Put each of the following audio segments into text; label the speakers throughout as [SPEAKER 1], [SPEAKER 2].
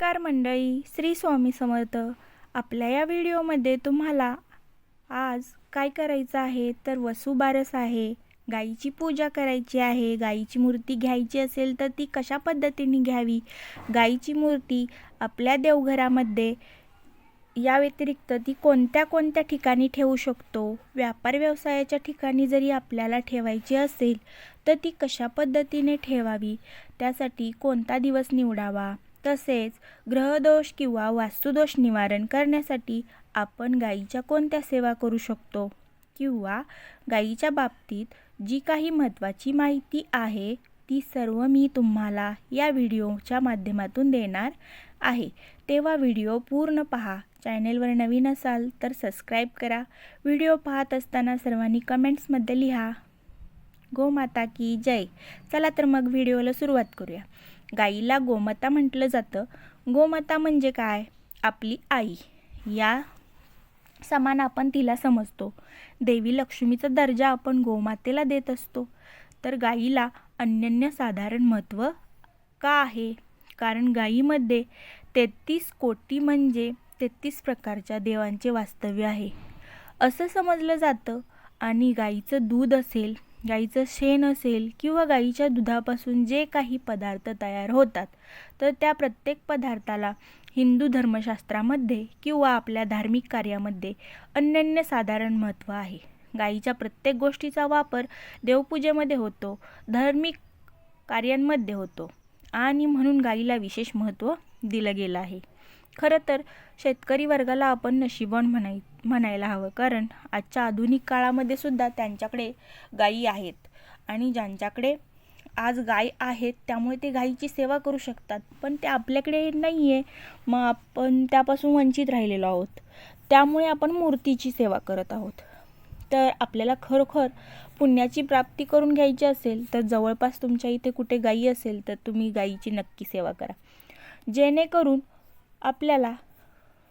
[SPEAKER 1] नमस्कार मंडळी श्री स्वामी समर्थ. आपल्या या व्हिडिओमध्ये तुम्हाला आज काय करायचं आहे? तर वसुबारस आहे. गाईची पूजा करायची आहे. गाईची मूर्ती घ्यायची असेल तर ती कशा पद्धतीने घ्यावी? गाईची मूर्ती आपल्या देवघरामध्ये या व्यतिरिक्त ती कोणत्या कोणत्या ठिकाणी ठेवू शकतो? व्यापार व्यवसायाच्या ठिकाणी जरी आपल्याला ठेवायची असेल तर ती कशा पद्धतीने ठेवावी? त्यासाठी कोणता दिवस निवडावा? तसेच ग्रहदोष किंवा वास्तुदोष निवारण करण्यासाठी आपण गाईच्या कोणत्या सेवा करू शकतो? किंवा गाईच्या बाबतीत जी काही महत्त्वाची माहिती आहे ती सर्व मी तुम्हाला या व्हिडिओच्या माध्यमातून देणार आहे. तेव्हा व्हिडिओ पूर्ण पहा. चॅनेलवर नवीन असाल तर सबस्क्राईब करा. व्हिडिओ पाहत असताना सर्वांनी कमेंट्समध्ये लिहा. गोमाता की जय. चला तर मग व्हिडिओला सुरुवात करूया. गाईला गोमाता म्हटलं जातं. गोमाता म्हणजे काय? आपली आई. या समान आपण तिला समजतो. देवी लक्ष्मीचा दर्जा आपण गोमातेला देत असतो. तर गाईला अनन्य साधारण महत्त्व का आहे? कारण गाईमध्ये तेहतीस कोटी म्हणजे तेहतीस प्रकारच्या देवांचे वास्तव्य आहे. असं समजलं जातं आणि गाईचं दूध असेल गाईचं शेण असेल किंवा गाईच्या दुधापासून जे काही पदार्थ तयार होतात तर त्या प्रत्येक पदार्थाला हिंदू धर्मशास्त्रामध्ये किंवा आपल्या धार्मिक कार्यामध्ये अनन्य साधारण महत्त्व आहे. गाईच्या प्रत्येक गोष्टीचा वापर देवपूजेमध्ये होतो धार्मिक कार्यांमध्ये होतो आणि म्हणून गाईला विशेष महत्त्व दिलं गेलं आहे. खरं तर शेतकरी वर्गाला आपण नशिबवान म्हणाय म्हणायला हवं. कारण आजच्या आधुनिक काळामध्ये सुद्धा त्यांच्याकडे गायी आहेत. आणि ज्यांच्याकडे आज गाय आहेत त्यामुळे ते गाईची सेवा करू शकतात. पण ते आपल्याकडे नाही आहे मग आपण त्यापासून वंचित राहिलेलो आहोत. त्यामुळे आपण मूर्तीची सेवा करत आहोत. तर आपल्याला खरोखर पुण्याची प्राप्ती करून घ्यायची असेल तर जवळपास तुमच्या इथे कुठे गायी असेल तर तुम्ही गायीची नक्की सेवा करा. जेणेकरून आपल्याला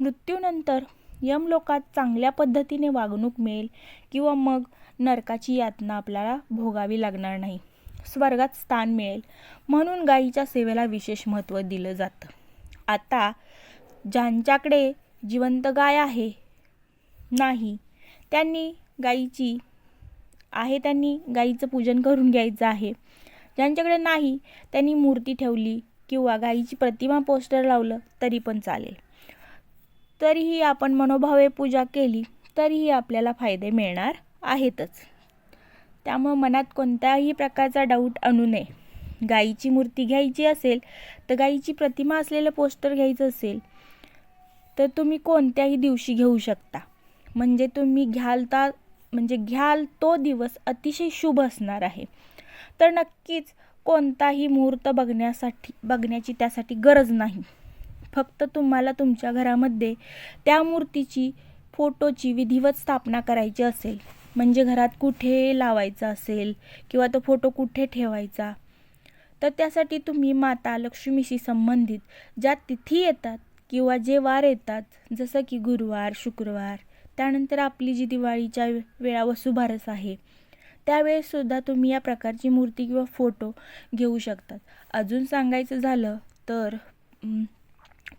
[SPEAKER 1] मृत्यूनंतर यमलोकात चांगल्या पद्धतीने वागणूक मिळेल किंवा मग नरकाची यातना आपल्याला भोगावी लागणार नाही. स्वर्गात स्थान मिळेल. म्हणून गाईच्या सेवेला विशेष महत्त्व दिलं जातं. आता ज्यांच्याकडे जिवंत गाय आहे नाही त्यांनी गाईची आहे त्यांनी गाईचं पूजन करून घ्यायचं आहे. ज्यांच्याकडे नाही त्यांनी मूर्ती ठेवली किंवा गाईची प्रतिमा पोस्टर लावलं तरी पण चालेल. तरीही आपण मनोभावे पूजा केली तरीही आपल्याला फायदे मिळणार आहेतच. त्यामुळं मनात कोणत्याही प्रकारचा डाऊट आणू नये. गाईची मूर्ती घ्यायची असेल तर गाईची प्रतिमा असलेलं पोस्टर घ्यायचं असेल तर तुम्ही कोणत्याही दिवशी घेऊ शकता. म्हणजे तुम्ही घ्याल ता म्हणजे घ्याल तो दिवस अतिशय शुभ असणार आहे. तर नक्कीच कोणताही मुहूर्त बघण्यासाठी बघण्याची त्यासाठी गरज नाही. फक्त तुम्हाला तुमच्या घरामध्ये त्या मूर्तीची फोटोची विधिवत स्थापना करायची असेल. म्हणजे घरात कुठे लावायचा असेल किंवा तो फोटो कुठे ठेवायचा? तर त्यासाठी तुम्ही माता लक्ष्मीशी संबंधित ज्या तिथी येतात किंवा जे वार येतात जसं की गुरुवार शुक्रवार त्यानंतर आपली जी दिवाळीच्या वेळा वसुबारस आहे त्यावेळेससुद्धा तुम्ही या प्रकारची मूर्ती किंवा फोटो घेऊ शकतात. अजून सांगायचं झालं तर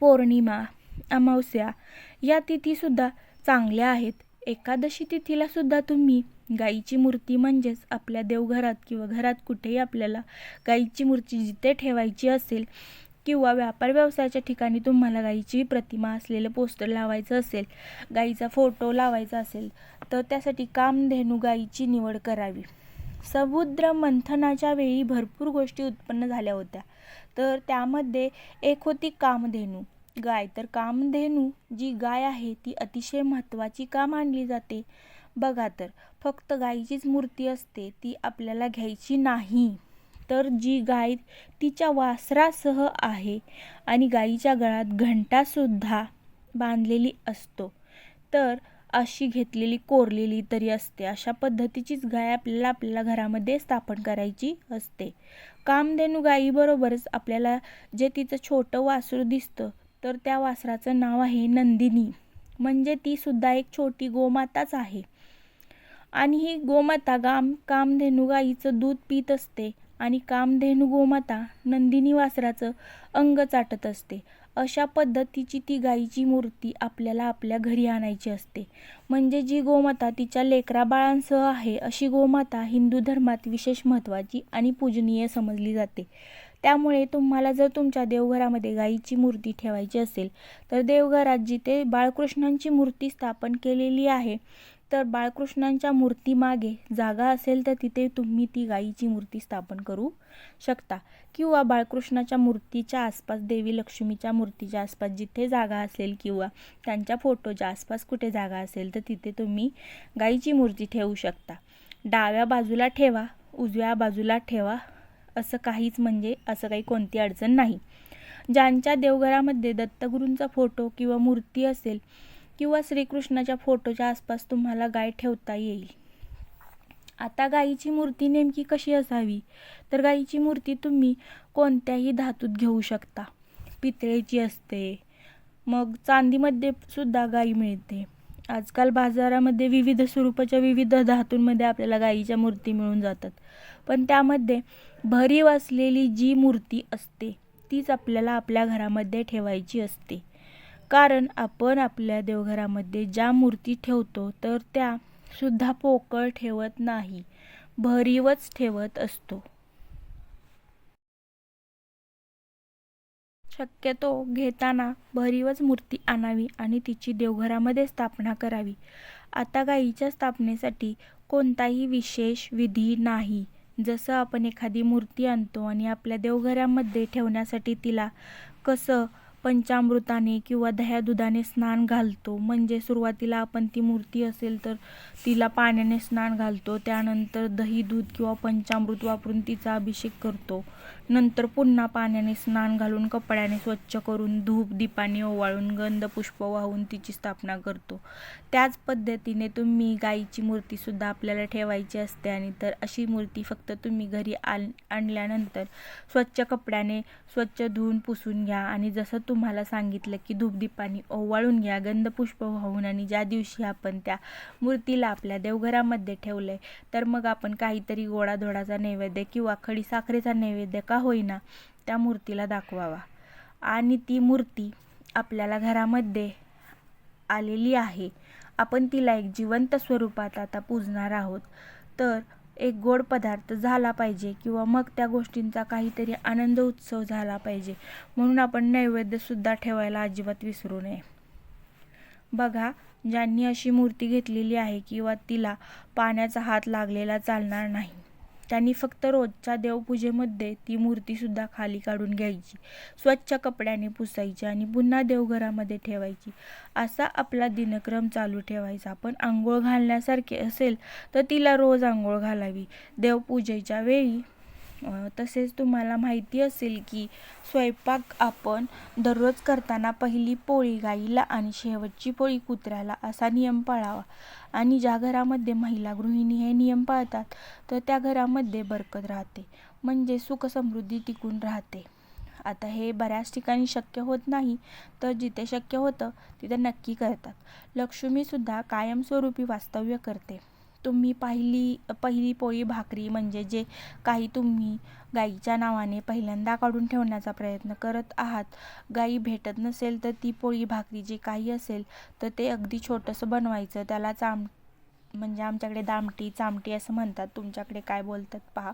[SPEAKER 1] पौर्णिमा अमावस्या या तिथीसुद्धा चांगल्या आहेत. एकादशी तिथीलासुद्धा तुम्ही गाईची मूर्ती म्हणजेच आपल्या देवघरात किंवा घरात कुठेही आपल्याला गाईची मूर्ती जिथे ठेवायची असेल किंवा व्यापार व्यवसायाच्या ठिकाणी तुम्हाला गाईची प्रतिमा असलेलं पोस्टर लावायचं असेल गाईचा फोटो लावायचा असेल तर त्यासाठी कामधेनू गाईची निवड करावी. समुद्र मंथनाच्या वेळी भरपूर गोष्टी उत्पन्न झाल्या होत्या. तर त्यामध्ये एक होती कामधेनू. गाय. तर कामधेनू जी गाय आहे ती अतिशय महत्त्वाची का मानली जाते. बघा तर फक्त गायीचीच मूर्ती असते ती आपल्याला घ्यायची नाही. तर जी गाय तिच्या वासरासह आहे आणि गाईच्या गळ्यात घंटासुद्धा बांधलेली असतो तर अशी घेतलेली कोरलेली तरी असते. अशा पद्धतीचीच गाय आपल्याला आपल्याला घरामध्ये स्थापन करायची असते. कामधेनू गायीबरोबरच आपल्याला जे तिचं छोटं वासरू दिसतं तर त्या वासराचं नाव आहे नंदिनी. म्हणजे ती सुद्धा एक छोटी गोमाताच आहे. आणि ही गोमाता गाम कामधेनू गाईचं दूध पित असते. आणि कामधेनू गोमाता नंदिनी वासराचं अंग चाटत असते. अशा पद्धतीची ती गाईची मूर्ती आपल्याला आपल्या घरी आणायची असते. म्हणजे जी गोमाता तिच्या लेकरा बाळांसह आहे अशी गोमाता हिंदू धर्मात विशेष महत्त्वाची आणि पूजनीय समजली जाते. त्यामुळे तुम्हाला जर तुमच्या देवघरामध्ये गाईची मूर्ती ठेवायची असेल तर देवघरात जिथे बाळकृष्णांची मूर्ती स्थापन केलेली आहे तर बाळकृष्णांच्या मूर्तीमागे जागा असेल तर तिथे तुम्ही ती गाईची मूर्ती स्थापन करू शकता. किंवा बाळकृष्णाच्या मूर्तीच्या आसपास देवी लक्ष्मीच्या मूर्तीच्या आसपास जिथे जागा असेल किंवा त्यांच्या फोटोच्या आसपास कुठे जागा असेल तर तिथे तुम्ही गाईची मूर्ती ठेवू शकता. डाव्या बाजूला ठेवा उजव्या बाजूला ठेवा असं काहीच म्हणजे असं काही कोणती अडचण नाही. ज्यांच्या देवघरामध्ये दत्तगुरूंचा फोटो किंवा मूर्ती असेल किंवा श्रीकृष्णाच्या फोटोच्या आसपास तुम्हाला गाय ठेवता येईल. आता गाईची मूर्ती नेमकी कशी असावी? तर गाईची मूर्ती तुम्ही कोणत्याही धातूत घेऊ शकता. पितळेची असते. मग चांदीमध्ये सुद्धा गाई मिळते. आजकाल बाजारामध्ये विविध स्वरूपाच्या विविध धातूंमध्ये आपल्याला गाईच्या मूर्ती मिळून जातात. पण त्यामध्ये भरीव असलेली जी मूर्ती असते तीच आपल्याला आपल्या घरामध्ये ठेवायची असते. कारण आपण आपल्या देवघरामध्ये ज्या मूर्ती ठेवतो तर त्या सुद्धा पोकळ ठेवत नाही भरीवच ठेवत असतो. शक्यतो घेताना भरीवच मूर्ती आणावी आणि तिची देवघरामध्ये स्थापना करावी. आता गाईच्या स्थापनेसाठी कोणताही विशेष विधी नाही. जसं आपण एखादी मूर्ती आणतो आणि आपल्या देवघरामध्ये ठेवण्यासाठी तिला कसं पंचामृताने किंवा दह्या दुधाने स्नान घालतो. म्हणजे सुरुवातीला आपण ती मूर्ती असेल तर तिला पाण्याने स्नान घालतो. त्यानंतर दही दूध किंवा पंचामृत वापरून तिचा अभिषेक करतो. नंतर पुन्हा पाण्याने स्नान घालून कपड्याने स्वच्छ करून धूप दीपाने ओवाळून गंध पुष्प वाहून तिची स्थापना करतो. त्याच पद्धतीने तुम्ही गाईची मूर्तीसुद्धा आपल्याला ठेवायची असते आणि तर अशी मूर्ती फक्त तुम्ही घरी आण आणल्यानंतर स्वच्छ कपड्याने स्वच्छ धुवून पुसून घ्या आणि जसं तुम्हाला सांगितलं की धूपदीपाने ओवाळून घ्या गंधपुष्प वाहून आणि ज्या दिवशी आपण त्या मूर्तीला आपल्या देवघरामध्ये ठेवलं आहे तर मग आपण काहीतरी गोडाधोडाचा नैवेद्य किंवा खडी साखरेचा नैवेद्य का होईना त्या मूर्तीला दाखवावा. आणि ती मूर्ती आपल्याला घरामध्ये आलेली आहे. आपण तिला एक जिवंत स्वरूपात आता पूजणार आहोत. तर एक गोड पदार्थ झाला पाहिजे किंवा मग त्या गोष्टींचा काहीतरी आनंद उत्सव झाला पाहिजे. म्हणून आपण नैवेद्यसुद्धा ठेवायला अजिबात विसरू नये. बघा ज्यांनी अशी मूर्ती घेतलेली आहे किंवा तिला पाण्याचा हात लागलेला चालणार नाही. त्यांनी फक्त रोजच्या देवपूजेमध्ये ती मूर्तीसुद्धा खाली काढून घ्यायची. स्वच्छ कपड्याने पुसायची आणि पुन्हा देवघरामध्ये ठेवायची. असा आपला दिनक्रम चालू ठेवायचा. पण आंघोळ घालण्यासारखे असेल तर तिला रोज आंघोळ घालावी. देवपूजेच्या वेळी तसेच तुम्हाला माहिती असेल की स्वयंपाक आपण दररोज करताना पहिली पोळी गाईला आणि शेवटची पोळी कुत्र्याला असा नियम पाळावा. आणि ज्या घरामध्ये महिला गृहिणी हे नियम पाळतात तर त्या घरामध्ये बरकत राहते. म्हणजे सुखसमृद्धी टिकून राहते. आता हे बऱ्याच ठिकाणी शक्य होत नाही तर जिथे शक्य होतं तिथे नक्की करतात. लक्ष्मीसुद्धा कायमस्वरूपी वास्तव्य करते. तुम्ही पहिली पहिली पोळी भाकरी म्हणजे जे काही तुम्ही गाईच्या नावाने पहिल्यांदा काढून ठेवण्याचा प्रयत्न करत आहात. गाई भेटत नसेल तर ती पोळी भाकरी जे काही असेल तर ते अगदी छोटंसं बनवायचं. त्याला चाम म्हणजे आमच्याकडे दामटी चामटी असं म्हणतात. तुमच्याकडे काय बोलतात पहा.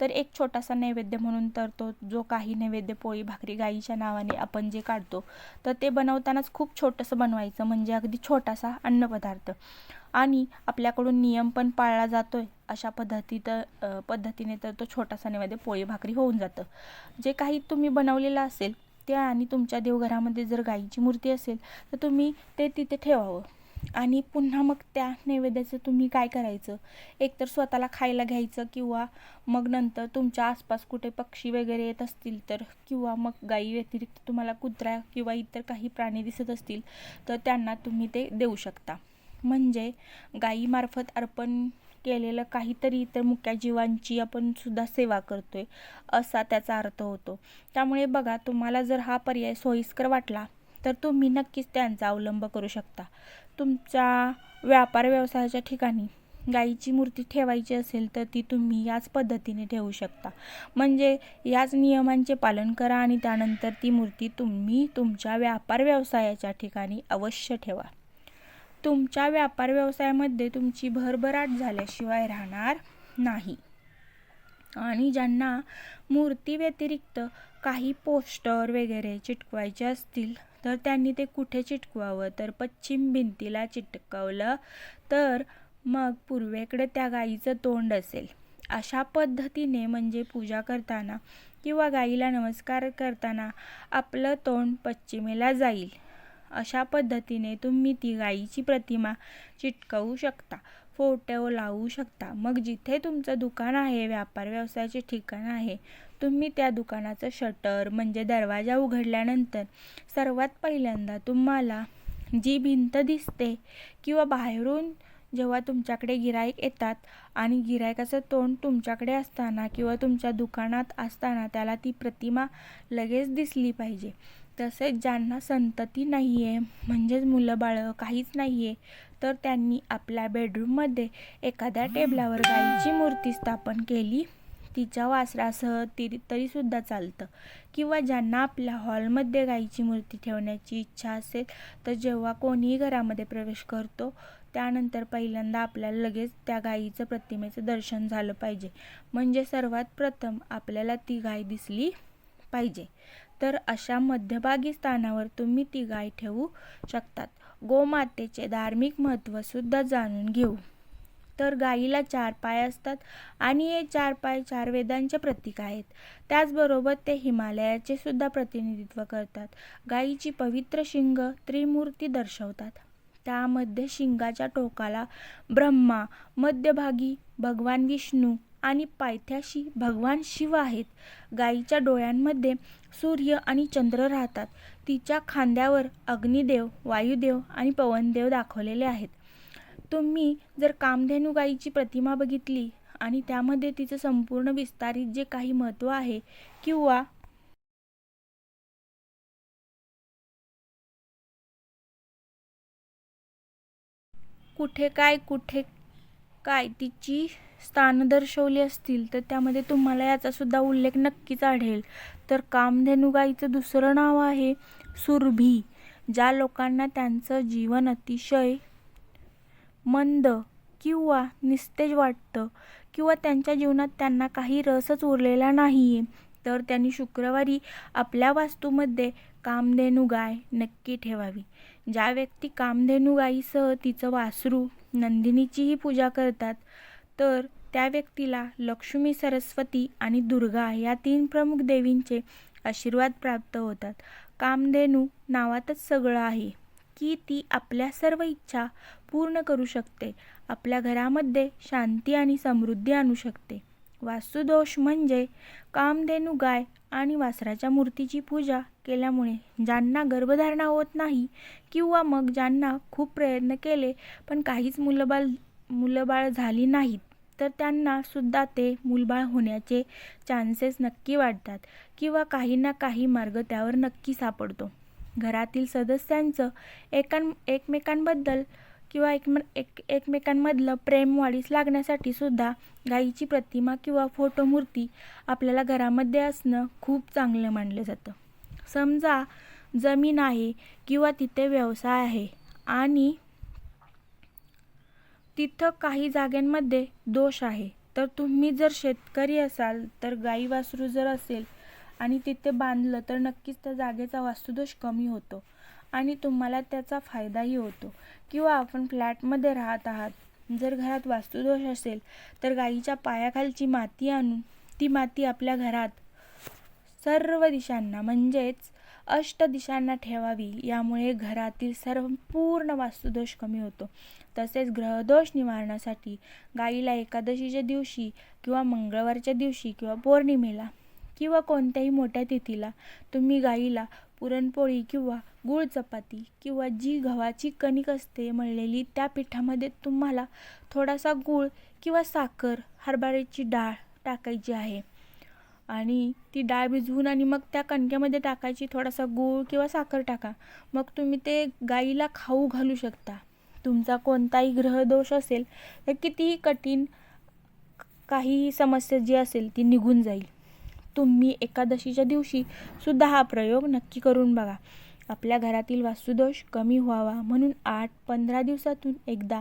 [SPEAKER 1] तर एक छोटासा नैवेद्य म्हणून तर तो जो काही नैवेद्य पोळी भाकरी गाईच्या नावाने आपण जे काढतो तर ते बनवतानाच खूप छोटंसं बनवायचं. म्हणजे अगदी छोटासा अन्नपदार्थ. आणि आपल्याकडून नियम पण पाळला जातोय. अशा पद्धतीत पद्धतीने तर तो छोटासा नैवेद्य पोळी भाकरी होऊन जातं. जे काही तुम्ही बनवलेलं असेल ते आणि तुमच्या देवघरामध्ये जर गाईची मूर्ती असेल तर तुम्ही ते तिथे ठेवावं. आणि पुन्हा मग त्या नैवेद्याचं तुम्ही काय करायचं? एकतर स्वतःला खायला घ्यायचं किंवा मग नंतर तुमच्या आसपास कुठे पक्षी वगैरे येत असतील तर किंवा मग गाई व्यतिरिक्त तुम्हाला कुत्रा किंवा इतर काही प्राणी दिसत असतील तर त्यांना तुम्ही ते देऊ शकता. म्हणजे गाईमार्फत अर्पण केलेलं काहीतरी इतर मुक्या जीवांची आपण सुद्धा सेवा करतोय असा त्याचा अर्थ होतो. त्यामुळे बघा तुम्हाला जर हा पर्याय सोयीस्कर वाटला तर तुम्ही नक्कीच त्यांचा अवलंब करू शकता. तुमच्या व्यापार व्यवसायाच्या ठिकाणी गाईची मूर्ती ठेवायची असेल तर ती तुम्ही याच पद्धतीने ठेवू शकता. म्हणजे याच नियमांचे पालन करा आणि त्यानंतर ती मूर्ती तुम्ही तुमच्या व्यापार व्यवसायाच्या ठिकाणी अवश्य ठेवा. तुमच्या व्यापार व्यवसायामध्ये तुमची भरभराट झाल्याशिवाय राहणार नाही. आणि ज्यांना मूर्ती व्यतिरिक्त काही पोस्टर वगैरे चिटकवायचे असतील तर त्यांनी ते कुठे चिटकवावं? तर पश्चिम भिंतीला चिटकवलं तर मग पूर्वेकडे त्या गाईचं तोंड असेल. अशा पद्धतीने म्हणजे पूजा करताना किंवा गाईला नमस्कार करताना आपलं तोंड पश्चिमेला जाईल. अशा पद्धतीने तुम्ही ती गाईची प्रतिमा चिटकवू शकता. फोटो लावू शकता. मग जिथे तुमचं दुकान आहे व्यापार व्यवसायाचे ठिकाण आहे तुम्ही त्या दुकानाचं शटर म्हणजे दरवाजा उघडल्यानंतर सर्वात पहिल्यांदा तुम्हाला जी भिंत दिसते किंवा बाहेरून जेव्हा तुमच्याकडे गिराईक येतात आणि गिरायकाचं तोंड तुमच्याकडे असताना किंवा तुमच्या दुकानात असताना त्याला ती प्रतिमा लगेच दिसली पाहिजे. तसेच ज्यांना संतती नाही आहे म्हणजेच मुलं बाळं काहीच नाही आहे तर त्यांनी आपल्या बेडरूममध्ये एखाद्या टेबलावर गाईची मूर्ती स्थापन केली. तिच्या वासरासह ती तरीसुद्धा चालतं. किंवा ज्यांना आपल्या हॉलमध्ये गाईची मूर्ती ठेवण्याची इच्छा असेल तर जेव्हा कोणीही घरामध्ये प्रवेश करतो त्यानंतर पहिल्यांदा आपल्याला लगेच त्या गाईचं प्रतिमेचं दर्शन झालं पाहिजे. म्हणजे सर्वात प्रथम आपल्याला ती गाय दिसली पाहिजे. तर अशा मध्यभागी स्थानावर तुम्ही ती गाय ठेवू शकतात. गोमातेचे धार्मिक महत्त्वसुद्धा जाणून घेऊ. तर गाईला चार पाय असतात आणि हे चार पाय चार वेदांचे प्रतीक आहेत. त्याचबरोबर ते हिमालयाचे सुद्धा प्रतिनिधित्व करतात. गाईची पवित्र शिंग त्रिमूर्ती दर्शवतात. त्यामध्ये शिंगाच्या टोकाला ब्रह्मा मध्यभागी भगवान विष्णू आणि पायथ्याशी भगवान शिव आहेत. गाईच्या डोळ्यांमध्ये सूर्य आणि चंद्र राहतात. तिच्या खांद्यावर अग्निदेव वायुदेव आणि पवनदेव दाखवलेले आहेत. तुम्ही जर कामधेनू गाईची प्रतिमा बघितली आणि त्यामध्ये तिचं संपूर्ण विस्तारित जे काही महत्त्व आहे किंवा कुठे काय कुठे काय तिची स्थानं दर्शवली असतील तर त्यामध्ये तुम्हाला याचा सुद्धा उल्लेख नक्कीच आढळेल. तर कामधेनू गाईचं दुसरं नाव आहे सुरभी ज्या लोकांना त्यांचं जीवन अतिशय मंद किंवा निस्तेज वाटतं किंवा त्यांच्या जीवनात त्यांना काही रसच उरलेला नाही आहे तर त्यांनी शुक्रवारी आपल्या वास्तूमध्ये कामधेनू गाय नक्की ठेवावी. ज्या व्यक्ती कामधेनू गाईसह तिचं वासरू नंदिनीचीही पूजा करतात तर त्या व्यक्तीला लक्ष्मी सरस्वती आणि दुर्गा या तीन प्रमुख देवींचे आशीर्वाद प्राप्त होतात. कामधेनू नावातच सगळं आहे. की ती आपल्या सर्व इच्छा पूर्ण करू शकते. आपल्या घरामध्ये शांती आणि समृद्धी आणू शकते. वास्तुदोष म्हणजे कामधेनू गाय आणि वासराच्या मूर्तीची पूजा केल्यामुळे ज्यांना गर्भधारणा होत नाही किंवा मग ज्यांना खूप प्रयत्न केले पण काहीच मुलंबाळ मुलंबाळ झाली नाहीत. तर त्यांना सुद्धा ते मूलबाळ होण्याचे चान्सेस नक्की वाढतात किंवा काही ना काही मार्ग त्यावर नक्की सापडतो. घरातील सदस्यांचं एकां एकमेकांबद्दल किंवा एक एक एकमेकांमधलं प्रेम वाढीस लागण्यासाठी सुद्धा गाईची प्रतिमा किंवा फोटो मूर्ती आपल्याला घरामध्ये असणं खूप चांगलं मानलं जातं. समजा जमीन आहे किंवा तिथे व्यवसाय आहे आणि तिथं काही जागांमध्ये दोष आहे. तर तुम्ही जर शेतकरी असाल तर गाई वासरू जर असेल आणि तिथे बांधलं तर नक्कीच त्या जागेचा वास्तुदोष कमी होतो आणि तुम्हाला त्याचा फायदाही होतो. किंवा आपण फ्लॅटमध्ये राहत आहात जर घरात वास्तुदोष असेल तर गाईच्या पायाखालची माती आणून ती माती आपल्या घरात सर्व दिशांना म्हणजेच अष्ट दिशांना ठेवावी यामुळे घरातील सर्व पूर्ण वास्तुदोष कमी होतो. तसेच ग्रहदोष निवारणासाठी गाईला एकादशीच्या दिवशी किंवा मंगळवारच्या दिवशी किंवा पौर्णिमेला किंवा कोणत्याही मोठ्या तिथीला तुम्ही गाईला पुरणपोळी किंवा गूळ चपाती किंवा जी गव्हाची कणिक असते मळलेली त्या पिठामध्ये तुम्हाला थोडासा गूळ किंवा साखर हरभऱ्याची डाळ टाकायची आहे. आणि ती डाळ भिजवून आणि मग त्या कणक्यामध्ये टाकायची थोडासा गूळ किंवा साखर टाका. मग तुम्ही ते गाईला खाऊ घालू शकता. तुमचा कोणताही ग्रहदोष असेल तर कितीही कठीण काही समस्या जी असेल ती निघून जाईल. तुम्ही एकादशीच्या दिवशी सुद्धा हा प्रयोग नक्की करून बघा. आपल्या घरातील वास्तुदोष कमी व्हावा म्हणून आठ पंधरा दिवसातून एकदा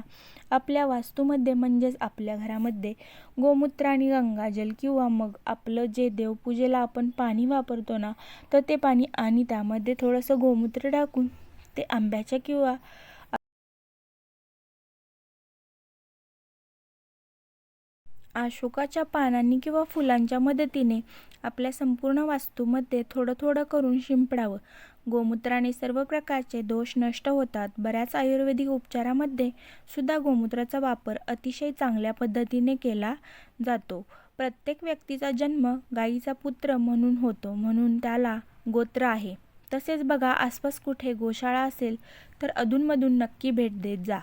[SPEAKER 1] आपल्या वास्तूमध्ये म्हणजेच आपल्या घरामध्ये गोमूत्र आणि गंगाजल किंवा मग आपलं जे देवपूजेला आपण पाणी वापरतो ना तर ते पाणी आणि त्यामध्ये थोडंसं गोमूत्र टाकून ते आंब्याच्या किंवा अशोकाच्या पानांनी किंवा फुलांच्या मदतीने आपल्या संपूर्ण वास्तूमध्ये थोडं थोडं करून शिंपडावं. गोमूत्राने सर्व प्रकारचे दोष नष्ट होतात. बऱ्याच आयुर्वेदिक उपचारामध्ये सुद्धा गोमूत्राचा वापर अतिशय चांगल्या पद्धतीने केला जातो. प्रत्येक व्यक्तीचा जन्म गायीचा पुत्र म्हणून होतो म्हणून त्याला गोत्र आहे. तसेच बघा आसपास कुठे गोशाळा असेल तर अधूनमधून नक्की भेट देत जा.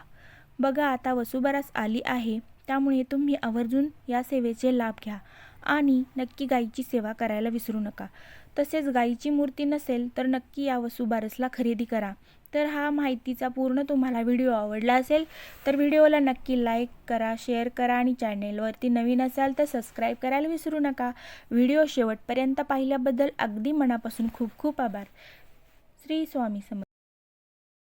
[SPEAKER 1] बघा आता वसुबरास आली आहे. त्यामुळे तुम्ही आवर्जून या सेवेचे लाभ घ्या. आणि नक्की गाईची सेवा करायला विसरू नका. तसेच गाईची मूर्ती नसेल तर नक्की या वसुबारसला खरेदी करा. तर हा माहितीचा पूर्ण तुम्हाला व्हिडिओ आवडला असेल तर व्हिडिओला नक्की लाईक करा शेअर करा आणि चॅनेलवरती नवीन असाल तर सबस्क्राईब करायला विसरू नका. व्हिडिओ शेवटपर्यंत पाहिल्याबद्दल अगदी मनापासून खूप खूप आभार. श्री स्वामी समर्थ.